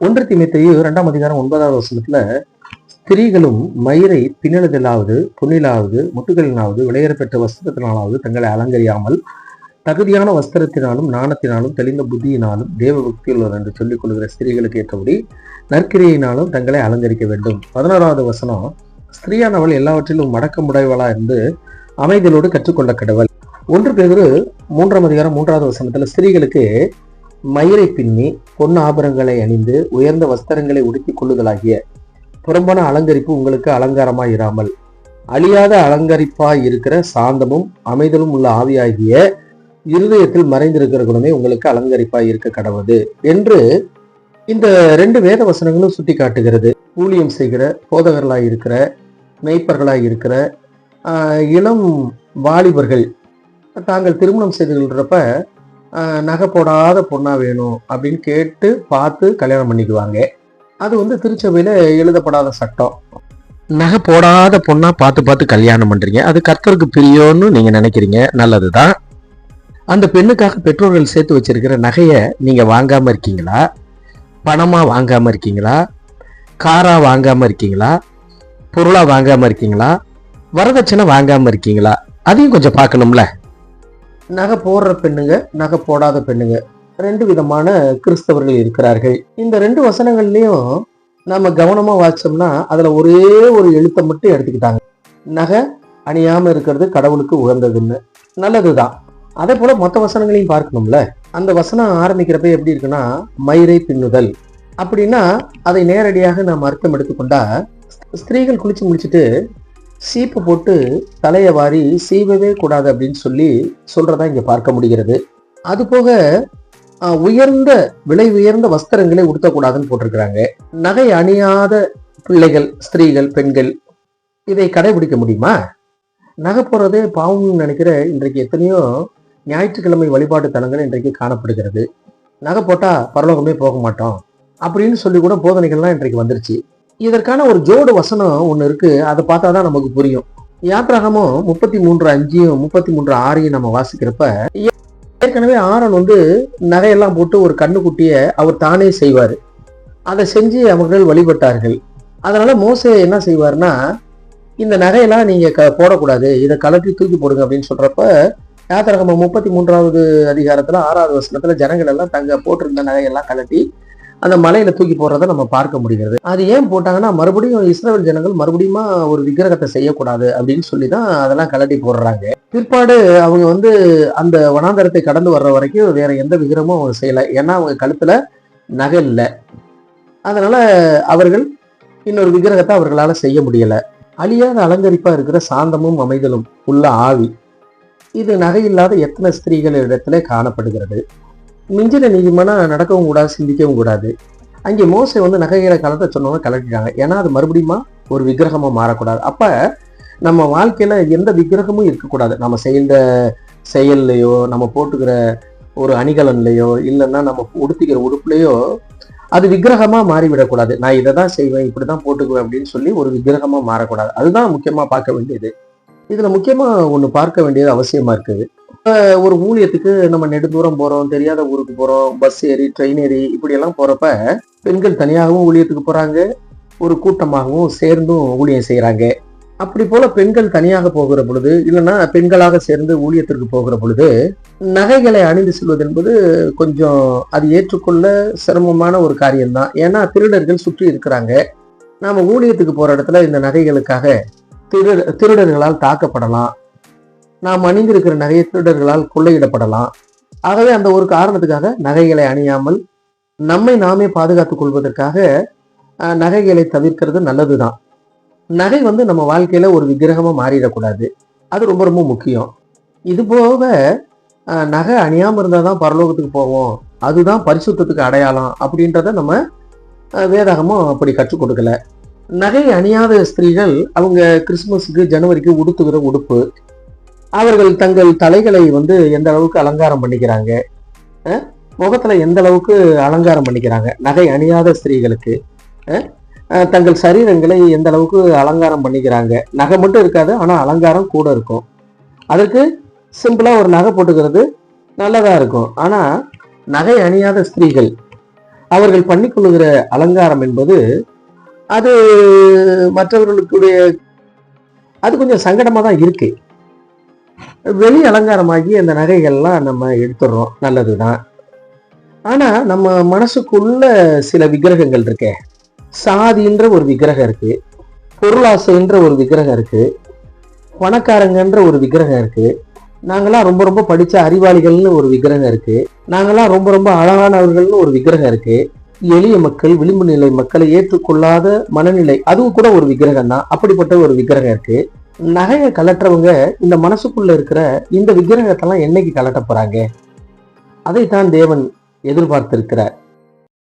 ஒன்று திமுத்தையு இரண்டாம் அதிகாரம் ஒன்பதாவது வசனத்துல ஸ்திரீகளும் மயிரை பின்னலதிலாவது பொன்னிலாவது முட்டுகளினாவது விளையரப்பெற்ற வஸ்திரத்தினாலாவது தங்களை அலங்கரியாமல் தகுதியான வஸ்திரத்தினாலும் நாணத்தினாலும் தெளிந்த புத்தியினாலும் தேவ பக்தியுள்ளவர் என்று சொல்லிக் கொள்கிற ஸ்திரீகளுக்கு ஏற்றபடி நற்கிரியினாலும் தங்களை அலங்கரிக்க வேண்டும். பதினோராவது வசனம் ஸ்திரீயானவள் எல்லாவற்றிலும் மடக்கமுடையவளா இருந்து அமைதியோடு கற்றுக்கொள்ள கடவுள். ஒன்று பேரு மூன்றாம் அதிகாரம் மூன்றாவது வசனத்துல ஸ்திரீகளுக்கு மயிரை பின்னி பொன் ஆபரங்களை அணிந்து உயர்ந்த வஸ்திரங்களை உடுத்திக் கொள்ளுதலாகிய புறம்பான அலங்கரிப்பு உங்களுக்கு அலங்காரமாய் இராமல் அழியாத அலங்கரிப்பாய் இருக்கிற சாந்தமும் அமைதலும் உள்ள ஆவியாகிய இருதயத்தில் மறைந்திருக்கிற குணமே உங்களுக்கு அலங்கரிப்பாய் இருக்க கடவுது என்று இந்த ரெண்டு வேத வசனங்களும் சுட்டி காட்டுகிறது ஊழியம் செய்கிற போதகர்களாய் இருக்கிற மெய்ப்பர்களாய் இருக்கிற இளம் வாலிபர்கள் தாங்கள் திருமணம் செய்து கொள்றப்ப நகை போடாத பொண்ணாக வேணும் அப்படின்னு கேட்டு பார்த்து கல்யாணம் பண்ணிக்குவாங்க. அது வந்து திருச்சபையில் எழுதப்படாத சட்டம். நகை போடாத பொண்ணாக பார்த்து பார்த்து கல்யாணம் பண்ணுறீங்க அது கர்த்தருக்கு பிரியோன்னு நீங்கள் நினைக்கிறீங்க. நல்லது தான் அந்த பெண்ணுக்காக பெற்றோர்கள் சேர்த்து வச்சிருக்கிற நகையை நீங்கள் வாங்காமல் இருக்கீங்களா? பணமாக வாங்காமல் இருக்கீங்களா? காராக வாங்காமல் இருக்கீங்களா? பொருளாக வாங்காமல் இருக்கீங்களா? வரதட்சணை வாங்காமல் இருக்கீங்களா? அதையும் கொஞ்சம் பார்க்கணும்ல. நகை போடுற பெண்ணுங்க நகை போடாத பெண்ணுங்க. ரெண்டு விதமான கிறிஸ்தவர்கள் இருக்கிறார்கள். இந்த ரெண்டு வசனங்கள்லையும் நம்ம கவனமா வாச்சோம்னா அதுல ஒரே ஒரு எழுத்தை மட்டும் எடுத்துக்கிட்டாங்க. நகை அணியாம இருக்கிறது கடவுளுக்கு உகந்ததுன்னு. நல்லதுதான். அதே போல மொத்த வசனங்களையும் பார்க்கணும்ல? அந்த வசனம் ஆரம்பிக்கிறப்ப எப்படி இருக்குன்னா மயிரை பின்னுதல். அப்படின்னா அதை நேரடியாக நாம் அர்த்தம் எடுத்துக்கொண்டா ஸ்திரீகள் குளிச்சு முடிச்சுட்டு சீப்பு போட்டு தலையை வாரி சீவவே கூடாது அப்படின்னு சொல்லி சொல்றதா இங்க பார்க்க முடிகிறது. அது போக உயர்ந்த விலை உயர்ந்த வஸ்திரங்களை உடுத்தக்கூடாதுன்னு போட்டிருக்கிறாங்க. நகை அணியாத பிள்ளைகள் ஸ்திரீகள் பெண்கள் இதை கடைபிடிக்க முடியுமா? நகை போறதே பாவம்னு நினைக்கிற இன்றைக்கு எத்தனையோ ஞாயிற்றுக்கிழமை வழிபாட்டு தலங்கள் இன்றைக்கு காணப்படுகிறது. நகை போட்டா பரலோகமே போக மாட்டோம் அப்படின்னு சொல்லி கூட போதனைகள்லாம் இன்றைக்கு வந்துருச்சு. இதற்கான ஒரு ஜோடு வசனம் ஒன்று இருக்கு. அதை பார்த்தா தான் நமக்கு புரியும். யாத்ராகமும் முப்பத்தி மூன்று அஞ்சையும் முப்பத்தி மூன்று ஆறையும் நம்ம வாசிக்கிறப்ப ஏற்கனவே ஆரன் வந்து நகையெல்லாம் போட்டு ஒரு கண்ணுக்குட்டியை அவர் தானே செய்வார். அதை செஞ்சு அவர்கள் வழிபட்டார்கள். அதனால மோசே என்ன செய்வார்னா இந்த நகையெல்லாம் நீங்க க போடக்கூடாது இதை கலட்டி தூக்கி போடுங்க அப்படின்னு சொல்றப்ப யாத்திரகம முப்பத்தி மூன்றாவது அதிகாரத்துல ஆறாவது வசனத்துல ஜனங்கள் எல்லாம் தங்க போட்டிருந்த நகையெல்லாம் கலட்டி அந்த மலையில தூக்கி போடுறத நம்ம பார்க்க முடிகிறது. அது ஏன் போட்டாங்கன்னா மறுபடியும் இஸ்ரேல் ஜனங்கள் மறுபடியும் ஒரு விக்கிரகத்தை செய்யக்கூடாது அப்படின்னு சொல்லி தான் அதெல்லாம் கலட்டி போடுறாங்க. பிற்பாடு அவங்க வந்து அந்த வனாந்தரத்தை கடந்து வர்ற வரைக்கும் வேற எந்த விக்கிரமும் அவங்க செய்யல. ஏன்னா அவங்க கழுத்துல நகை இல்லை. அதனால அவர்கள் இன்னொரு விக்கிரகத்தை அவர்களால செய்ய முடியல. அழியாத அலங்கரிப்பா இருக்கிற சாந்தமும் அமைதலும் உள்ள ஆவி. இது நகை இல்லாத எத்தனை ஸ்திரீகள் இடத்துல காணப்படுகிறது. மிஞ்சின நீதிமன்றம் நடக்கவும் கூடாது சிந்திக்கவும் கூடாது. அங்கே மோசை வந்து நகைகளை கலட்ட சொன்னவங்க கலட்டிட்டாங்க ஏன்னா அது மறுபடியும் ஒரு விக்கிரகமாக மாறக்கூடாது. அப்போ நம்ம வாழ்க்கையில் எந்த விக்கிரகமும் இருக்கக்கூடாது. நம்ம செய்கிற செயல்லையோ நம்ம போட்டுக்கிற ஒரு அணிகலன்லையோ இல்லைன்னா நம்ம உடுத்திக்கிற உடுப்புலையோ அது விக்கிரகமாக மாறிவிடக்கூடாது. நான் இதை தான் செய்வேன் இப்படி தான் போட்டுக்குவேன் அப்படின்னு சொல்லி ஒரு விக்கிரகமாக மாறக்கூடாது. அதுதான் முக்கியமாக பார்க்க வேண்டியது. இதில் முக்கியமாக ஒன்று பார்க்க வேண்டியது அவசியமாக இருக்குது. ஒரு ஊழியத்துக்கு நம்ம நெடுந்தூரம் போகிறோம் தெரியாத ஊருக்கு போகிறோம் பஸ் ஏறி ட்ரெயின் ஏறி இப்படியெல்லாம் போகிறப்ப பெண்கள் தனியாகவும் ஊழியத்துக்கு போகிறாங்க ஒரு கூட்டமாகவும் சேர்ந்தும் ஊழியம் செய்கிறாங்க அப்படி போல பெண்கள் தனியாக போகிற பொழுது இல்லைன்னா பெண்களாக சேர்ந்து ஊழியத்திற்கு போகிற பொழுது நகைகளை அணிந்து செல்வது என்பது கொஞ்சம் அது ஏற்றுக்கொள்ள சிரமமான ஒரு காரியம்தான். ஏன்னா திருடர்கள் சுற்றி இருக்கிறாங்க. நாம் ஊழியத்துக்கு போகிற இடத்துல இந்த நகைகளுக்காக திரு திருடர்களால் தாக்கப்படலாம். நாம் அணிந்திருக்கிற நகை திருடர்களால் கொள்ளையிடப்படலாம். ஆகவே அந்த ஒரு காரணத்துக்காக நகைகளை அணியாமல் நம்மை நாமே பாதுகாத்துக் கொள்வதற்காக நகைகளை தவிர்க்கிறது நல்லது தான் நகை வந்து நம்ம வாழ்க்கையில் ஒரு விக்கிரகமாக மாறிடக்கூடாது. அது ரொம்ப ரொம்ப முக்கியம். இது போக நகை அணியாமல் இருந்தால் தான் பரலோகத்துக்கு போவோம். அதுதான் பரிசுத்தத்துக்கு அடையாளம் அப்படின்றத நம்ம வேதாகமும் அப்படி கற்றுக் கொடுக்கல. நகை அணியாத ஸ்திரீகள் அவங்க கிறிஸ்மஸுக்கு ஜனவரிக்கு உடுத்துகிற உடுப்பு. அவர்கள் தங்கள் தலைகளை வந்து எந்த அளவுக்கு அலங்காரம் பண்ணிக்கிறாங்க முகத்தில் முகத்துல எந்த அளவுக்கு அலங்காரம் பண்ணிக்கிறாங்க? நகை அணியாத ஸ்திரீகளுக்கு தங்கள் சரீரங்களை எந்த அளவுக்கு அலங்காரம் பண்ணிக்கிறாங்க? நகை மட்டும் இருக்காது ஆனால் அலங்காரம் கூட இருக்கும். அதுக்கு சிம்பிளாக ஒரு நகை போட்டுக்கிறது நல்லதாக இருக்கும். ஆனால் நகை அணியாத ஸ்திரீகள் அவர்கள் பண்ணிக்கொள்ளுகிற அலங்காரம் என்பது அது மற்றவர்களுக்குடைய அது கொஞ்சம் சங்கடமாக தான் இருக்குது வெளி அலங்காரமாகி அந்த நகைகள்லாம் நம்ம எடுத்துடுறோம். நல்லதுதான். ஆனா நம்ம மனசுக்குள்ள சில விக்கிரகங்கள் இருக்கே. சாதின்ற ஒரு விக்கிரகம் இருக்கு. பொருளாசைன்ற ஒரு விக்கிரகம் இருக்கு. பணக்காரங்கன்ற ஒரு விக்கிரகம் இருக்கு. நாங்களாம் ரொம்ப ரொம்ப படிச்ச அறிவாளிகள்னு ஒரு விக்கிரகம் இருக்கு. நாங்களாம் ரொம்ப ரொம்ப அழகானவர்கள்னு ஒரு விக்கிரகம் இருக்கு. எளிய மக்கள் விளிம்பு நிலை மக்களை ஏற்றுக்கொள்ளாத மனநிலை அதுவும் கூட ஒரு விக்கிரகம் தான் அப்படிப்பட்ட ஒரு விக்கிரகம் இருக்கு. நகையை கலட்டுறவங்க இந்த மனசுக்குள்ள இருக்கிற இந்த விக்கிரகத்தெல்லாம் என்னைக்கு கலட்ட போறாங்க? அதைத்தான் தேவன் எதிர்பார்த்திருக்கிறார்.